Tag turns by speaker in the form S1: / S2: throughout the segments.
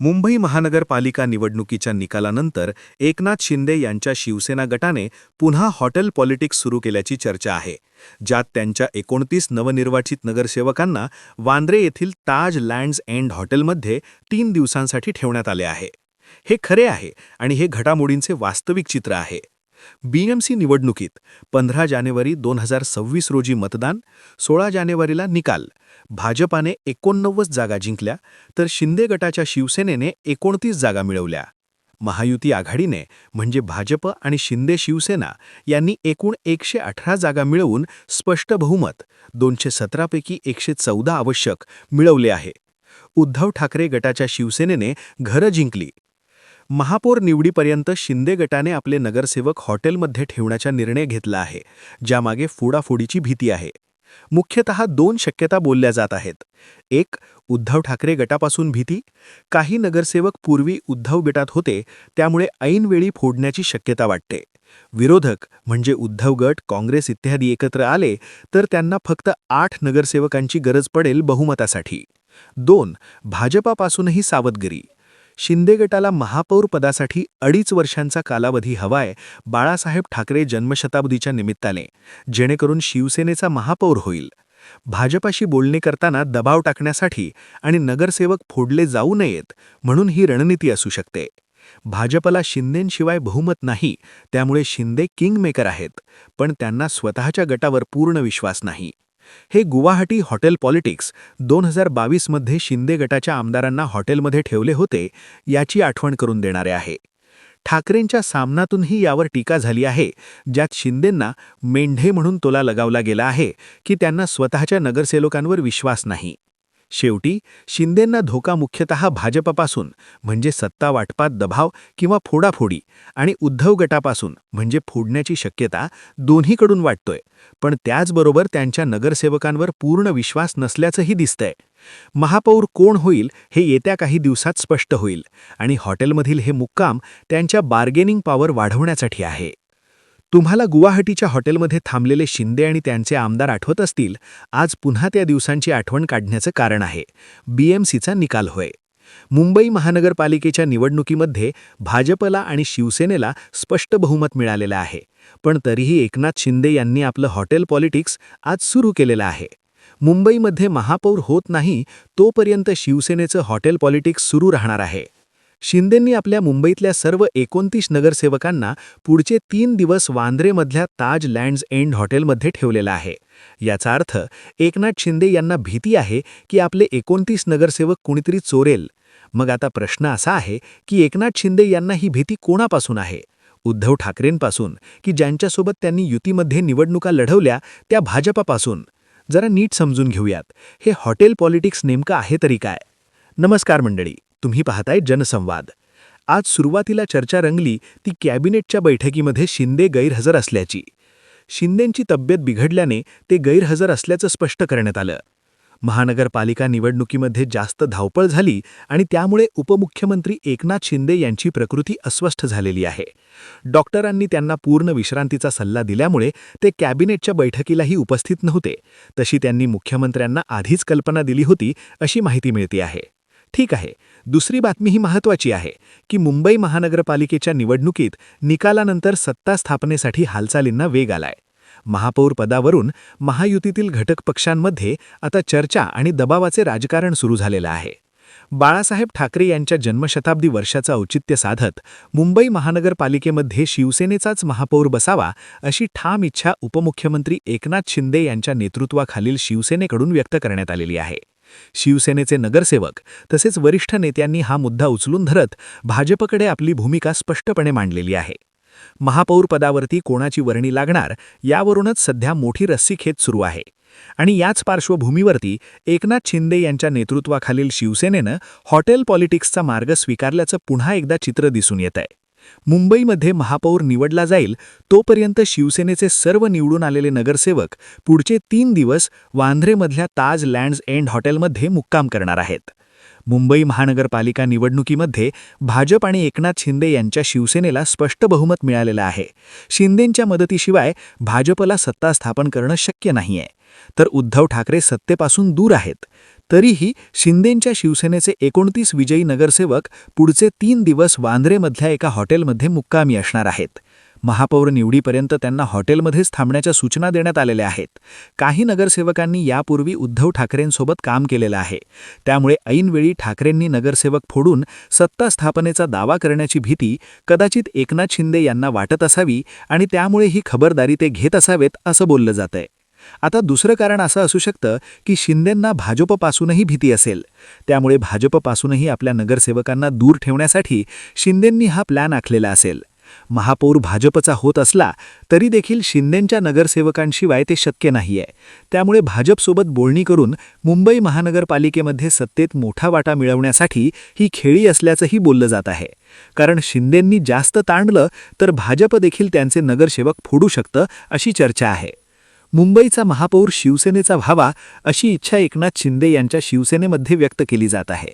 S1: मुंबई महानगरपालिका निवडणुकीच्या निकालानंतर एकनाथ शिंदे यांच्या शिवसेना गटाने पुन्हा हॉटेल पॉलिटिक्स सुरू केल्याची चर्चा आहे ज्यात त्यांच्या एकोणतीस नवनिर्वाचित नगरसेवकांना वांद्रे येथील ताज लँड्स एंड हॉटेलमध्ये तीन दिवसांसाठी ठेवण्यात आले आहे. हे खरे आहे आणि हे घडामोडींचे वास्तविक चित्र आहे. बीएमसी निवडणुकीत पंधरा जानेवारी दोन हजार सव्वीस रोजी मतदान सोळा जानेवारीला निकाल. भाजपाने एकोणनव्वद जागा जिंकल्या तर शिंदे गटाच्या शिवसेनेने एकोणतीस जागा मिळवल्या. महायुती आघाडीने म्हणजे भाजप आणि शिंदे शिवसेना यांनी एकूण एकशे अठरा जागा मिळवून स्पष्ट बहुमत दोनशे सतरापैकी एकशे चौदा आवश्यक मिळवले आहे. उद्धव ठाकरे गटाच्या शिवसेनेने घरं जिंकली. महापौर निवडीपर्यंत शिंदे गटाने आपले नगरसेवक हॉटेलमध्ये ठेवण्याचा निर्णय घेतला आहे ज्यामागे फोडाफोडीची भीती आहे. मुख्यतः दोन शक्यता बोलल्या जात आहेत. एक उद्धव ठाकरे गटापासून भीती. काही नगरसेवक पूर्वी उद्धव गटात होते त्यामुळे ऐनवेळी फोडण्याची शक्यता वाटते. विरोधक म्हणजे उद्धव गट काँग्रेस इत्यादी एकत्र आले तर त्यांना फक्त आठ नगरसेवकांची गरज पडेल बहुमतासाठी. दोन भाजपापासूनही सावधगिरी. शिंदे गटाला महापौर पदासाठी अडीच वर्षांचा कालावधी हवाय बाळासाहेब ठाकरे जन्मशताब्दीच्या निमित्ताने जेणेकरून शिवसेनेचा महापौर होईल. भाजपाशी बोलणे करताना दबाव टाकण्यासाठी आणि नगरसेवक फोडले जाऊ नयेत म्हणून ही रणनीती असू शकते. भाजपला शिंदेंशिवाय बहुमत नाही त्यामुळे शिंदे किंगमेकर आहेत पण त्यांना स्वतःच्या गटावर पूर्ण विश्वास नाही. हे गुवाहाटी हॉटेल पॉलिटिक्स दोन हजार बावीसमध्ये शिंदे गटाच्या आमदारांना हॉटेलमध्ये ठेवले होते याची आठवण करून देणारे आहे. ठाकरेंच्या सामनातूनही यावर टीका झाली आहे ज्यात शिंदेंना मेंढे म्हणून तोला लगावला गेला आहे की त्यांना स्वतःच्या नगरसेवकांवर विश्वास नाही. शेवटी शिंदेंना धोका मुख्यतः भाजपपासून म्हणजे सत्ता वाटपात दबाव किंवा फोडाफोडी आणि उद्धव गटापासून म्हणजे फोडण्याची शक्यता दोन्हीकडून वाटतोय. पण त्याचबरोबर त्यांच्या नगरसेवकांवर पूर्ण विश्वास नसल्याचंही दिसतंय. महापौर कोण होईल हे येत्या काही दिवसात स्पष्ट होईल आणि हॉटेलमधील हे मुक्काम त्यांच्या बार्गेनिंग पॉवर वाढवण्यासाठी आहे. तुम्हाला गुवाहाटीच्या हॉटेलमध्ये थांबलेले शिंदे आणि त्यांचे आमदार आठवत असतील आज पुन्हा त्या दिवसांची आठवण काढण्याचं कारण आहे. बीएमसीचा निकाल होय. मुंबई महानगरपालिकेच्या निवडणुकीमध्ये भाजपला आणि शिवसेनेला स्पष्ट बहुमत मिळालेलं आहे. पण तरीही एकनाथ शिंदे यांनी आपलं हॉटेल पॉलिटिक्स आज सुरू केलेलं आहे. मुंबईमध्ये महापौर होत नाही तोपर्यंत शिवसेनेचं हॉटेल पॉलिटिक्स सुरू राहणार आहे. शिंदेंनी आपल्या मुंबईतल्या सर्व एकोणतीस नगरसेवकांना पुढचे तीन दिवस वांद्रेमधल्या ताज लँड्स एंड हॉटेलमध्ये ठेवलेला आहे. याचा अर्थ एकनाथ शिंदे यांना भीती आहे की आपले एकोणतीस नगरसेवक कुणीतरी चोरेल. मग आता प्रश्न असा आहे की एकनाथ शिंदे यांना ही भीती कोणापासून आहे? उद्धव ठाकरेंपासून की ज्यांच्यासोबत त्यांनी युतीमध्ये निवडणुका लढवल्या त्या भाजपापासून? जरा नीट समजून घेऊयात. हे हॉटेल पॉलिटिक्स नेमकं आहे तरी काय? नमस्कार मंडळी. तुम्ही पाहताय जनसंवाद. आज सुरुवातीला चर्चा रंगली ती कॅबिनेटच्या बैठकीमध्ये शिंदे गैरहजर असल्याची. शिंदेंची तब्येत बिघडल्याने ते गैरहजर असल्याचं स्पष्ट करण्यात आलं. महानगरपालिका निवडणुकीमध्ये जास्त धावपळ झाली आणि त्यामुळे उपमुख्यमंत्री एकनाथ शिंदे यांची प्रकृती अस्वस्थ झालेली आहे. डॉक्टरांनी त्यांना पूर्ण विश्रांतीचा सल्ला दिल्यामुळे ते कॅबिनेटच्या बैठकीलाही उपस्थित नव्हते. तशी त्यांनी मुख्यमंत्र्यांना आधीच कल्पना दिली होती अशी माहिती मिळते आहे. ठीक आहे. दुसरी बातमी ही महत्त्वाची आहे की मुंबई महानगरपालिकेच्या निवडणुकीत निकालानंतर सत्ता स्थापनेसाठी हालचालींना वेग आलाय. महापौर पदावरून महायुतीतील घटक पक्षांमध्ये आता चर्चा आणि दबावाचे राजकारण सुरू झालेलं आहे. बाळासाहेब ठाकरे यांच्या जन्मशताब्दी वर्षाचं औचित्य साधत मुंबई महानगरपालिकेमध्ये शिवसेनेचाच महापौर बसावा अशी ठाम इच्छा उपमुख्यमंत्री एकनाथ शिंदे यांच्या नेतृत्वाखालील शिवसेनेकडून व्यक्त करण्यात आलेली आहे. शिवसेनेचे नगरसेवक तसेच वरिष्ठ नेत्यांनी हा मुद्दा उचलून धरत भाजपकडे आपली भूमिका स्पष्टपणे मांडलेली आहे. महापौर पदावरती कोणाची वर्णी लागणार यावरूनच सध्या मोठी रस्सीखेच सुरू आहे. आणि याच पार्श्वभूमीवरती एकनाथ शिंदे यांच्या नेतृत्वाखालील शिवसेनेनं हॉटेल पॉलिटिक्सचा मार्ग स्वीकारल्याचं पुन्हा एकदा चित्र दिसून येत आहे मुंबईमध्ये महापौर निवडला जाईल तोपर्यंत शिवसेनेचे सर्व निवडून आलेले नगरसेवक पुढचे तीन दिवस वांद्रेमधल्या ताज लँड्स एंड हॉटेलमध्ये मुक्काम करणार आहेत. मुंबई महानगरपालिका निवडणुकीमध्ये भाजप आणि एकनाथ शिंदे यांच्या शिवसेनेला स्पष्ट बहुमत मिळालेलं आहे. शिंदेंच्या मदतीशिवाय भाजपला सत्ता स्थापन करणं शक्य नाहीये. तर उद्धव ठाकरे सत्तेपासून दूर आहेत. तरीही शिंदेंच्या शिवसेनेचे एकोणतीस विजयी नगरसेवक पुढचे तीन दिवस वांद्रेमधल्या एका हॉटेलमध्ये मुक्कामी असणार आहेत. महापौर निवडीपर्यंत त्यांना हॉटेलमध्येच थांबण्याच्या सूचना देण्यात आलेल्या आहेत. काही नगरसेवकांनी यापूर्वी उद्धव ठाकरेंसोबत काम केलेलं आहे. त्यामुळे ऐनवेळी ठाकरेंनी नगरसेवक फोडून सत्ता स्थापनेचा दावा करण्याची भीती कदाचित एकनाथ शिंदे यांना वाटत असावी आणि त्यामुळे ही खबरदारी ते घेत असावेत असं बोललं जातंय. आता दुसरं कारण असं असू शकतं की शिंदेंना भाजपपासूनही भीती असेल. त्यामुळे भाजपपासूनही आपल्या नगरसेवकांना दूर ठेवण्यासाठी शिंदेंनी हा प्लॅन आखलेला असेल. महापौर भाजपचा होत असला तरी देखील शिंदेंच्या नगरसेवकांशिवाय ते शक्य नाहीये. त्यामुळे भाजपसोबत बोलणी करून मुंबई महानगरपालिकेमध्ये सत्तेत मोठा वाटा मिळवण्यासाठी ही खेळी असल्याचंही बोललं जात आहे. कारण शिंदेंनी जास्त ताणलं तर भाजप देखील त्यांचे नगरसेवक फोडू शकतं अशी चर्चा आहे. मुंबईचा महापौर शिवसेनेचा व्हावा अशी इच्छा एकनाथ शिंदे यांच्या शिवसेनेमध्ये व्यक्त केली जात आहे.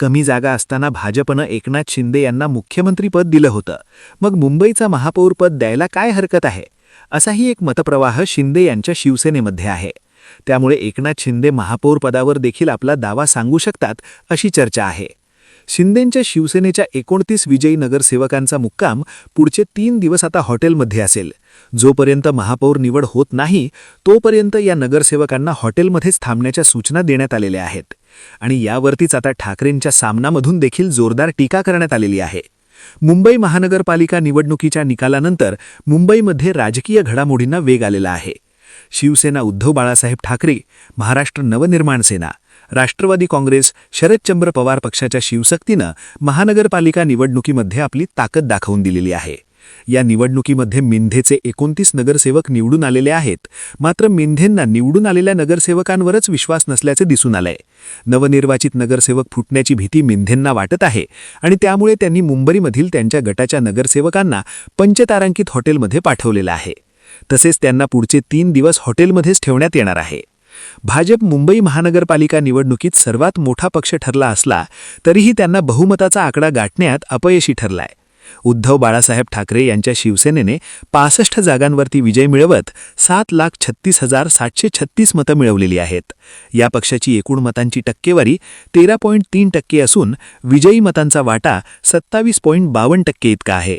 S1: कमी जागा असताना भाजपनं एकनाथ शिंदे यांना मुख्यमंत्रीपद दिलं होतं. मग मुंबईचा महापौरपद द्यायला काय हरकत आहे? असाही एक मतप्रवाह शिंदे यांच्या शिवसेनेमध्ये आहे. त्यामुळे एकनाथ शिंदे महापौरपदावर देखील आपला दावा सांगू शकतात अशी चर्चा आहे. शिंदेंच्या शिवसेनेच्या एकोणतीस विजयी नगरसेवकांचा मुक्काम पुढचे तीन दिवस आता हॉटेलमध्ये असेल. जोपर्यंत महापौर निवड होत नाही तोपर्यंत या नगरसेवकांना हॉटेलमध्येच थांबण्याच्या सूचना देण्यात आलेल्या आहेत. आणि यावरतीच आता ठाकरेंच्या सामनामधून देखील जोरदार टीका करण्यात आलेली आहे. मुंबई महानगरपालिका निवडणुकीच्या निकालानंतर मुंबईमध्ये राजकीय घडामोडींना वेग आलेला आहे. शिवसेना उद्धव बाळासाहेब ठाकरे महाराष्ट्र नवनिर्माण सेना राष्ट्रवादी काँग्रेस शरदचंद्र पवार पक्षाच्या शिवशक्तीनं महानगरपालिका निवडणुकीमध्ये आपली ताकद दाखवून दिलेली आहे. या निवडणुकीमध्ये मिंधेचे एकोणतीस नगरसेवक निवडून आलेले आहेत. मात्र मिंधेंना निवडून आलेल्या नगरसेवकांवरच विश्वास नसल्याचे दिसून आलंय. नवनिर्वाचित नगरसेवक फुटण्याची भीती मिंधेंना वाटत आहे आणि त्यामुळे त्यांनी मुंबईमधील त्यांच्या गटाच्या नगरसेवकांना पंचतारांकित हॉटेलमध्ये पाठवलेलं आहे. तसेच त्यांना पुढचे तीन दिवस हॉटेलमध्येच ठेवण्यात येणार आहे. भाजप मुंबई महानगरपालिका निवडणुकीत सर्वात मोठा पक्ष ठरला असला तरीही त्यांना बहुमताचा आकडा गाठण्यात अपयशी ठरलाय. उद्धव बाळासाहेब ठाकरे यांच्या शिवसेनेने पासष्ट जागांवरती विजय मिळवत सात लाख छत्तीस हजार सातशे छत्तीस मतं मिळवलेली आहेत. या पक्षाची एकूण मतांची टक्केवारी तेरा पॉईंट तीन टक्के असून विजयी मतांचा वाटा सत्तावीस पॉईंट बावन्न टक्के इतका आहे.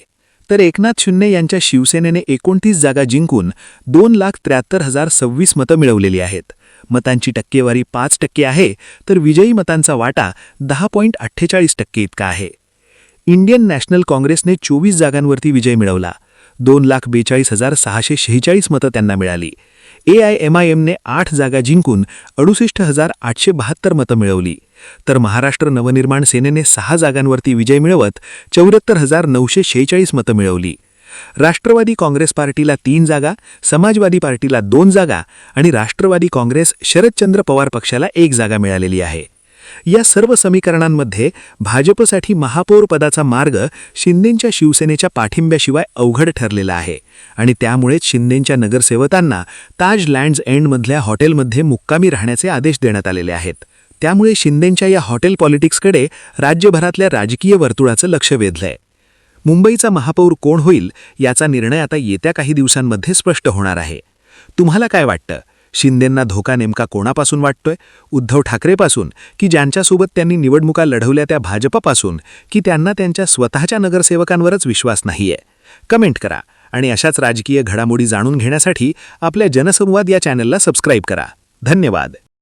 S1: तर एकनाथ शिंदे यांच्या शिवसेनेने एकोणतीस जागा जिंकून दोन लाख त्र्याहत्तर हजार सव्वीस मतं मिळवलेली आहेत. मतांची टक्केवारी पाच टक्के आहे तर विजयी मतांचा वाटा दहा पॉईंट अठ्ठेचाळीस टक्के इतका आहे. इंडियन नॅशनल काँग्रेसने चोवीस जागांवरती विजय मिळवला. दोन लाख बेचाळीस हजार सहाशे शेहेचाळीस मतं त्यांना मिळाली. A I M I M आठ जागा जिंकून अडुसष्ट हजार आठशे बहात्तर मतं मिळवली. तर महाराष्ट्र नवनिर्माण सेनेने सहा जागांवरती विजय मिळवत चौऱ्याहत्तर हजार नऊशे शेहेचाळीस मतं मिळवली. राष्ट्रवादी काँग्रेस पार्टीला तीन जागा समाजवादी पार्टीला दोन जागा आणि राष्ट्रवादी काँग्रेस शरदचंद्र पवार पक्षाला एक जागा मिळालेली आहे. या सर्व समीकरणांमध्ये भाजपसाठी महापौर पदाचा मार्ग शिंदेंच्या शिवसेनेच्या पाठिंब्याशिवाय अवघड ठरलेला आहे आणि त्यामुळेच शिंदेंच्या नगरसेवकांना ताज लँड्स एंडमधल्या हॉटेलमध्ये मुक्कामी राहण्याचे आदेश देण्यात आलेले आहेत. त्यामुळे शिंदेंच्या या हॉटेल पॉलिटिक्सकडे राज्यभरातल्या राजकीय वर्तुळाचं लक्ष वेधलंय. मुंबईचा महापौर कोण होईल याचा निर्णय आता येत्या काही दिवसांमध्ये स्पष्ट होणार आहे. तुम्हाला काय वाटतं? शिंदेंना धोका नेमका कोणापासून वाटतोय? उद्धव ठाकरेपासून की ज्यांच्यासोबत त्यांनी निवडणुका लढवल्या त्या भाजपपासून की त्यांना त्यांच्या स्वतःच्या नगरसेवकांवरच विश्वास नाहीये? कमेंट करा आणि अशाच राजकीय घडामोडी जाणून घेण्यासाठी आपल्या जनसंवाद या चॅनलला सबस्क्राईब करा. धन्यवाद.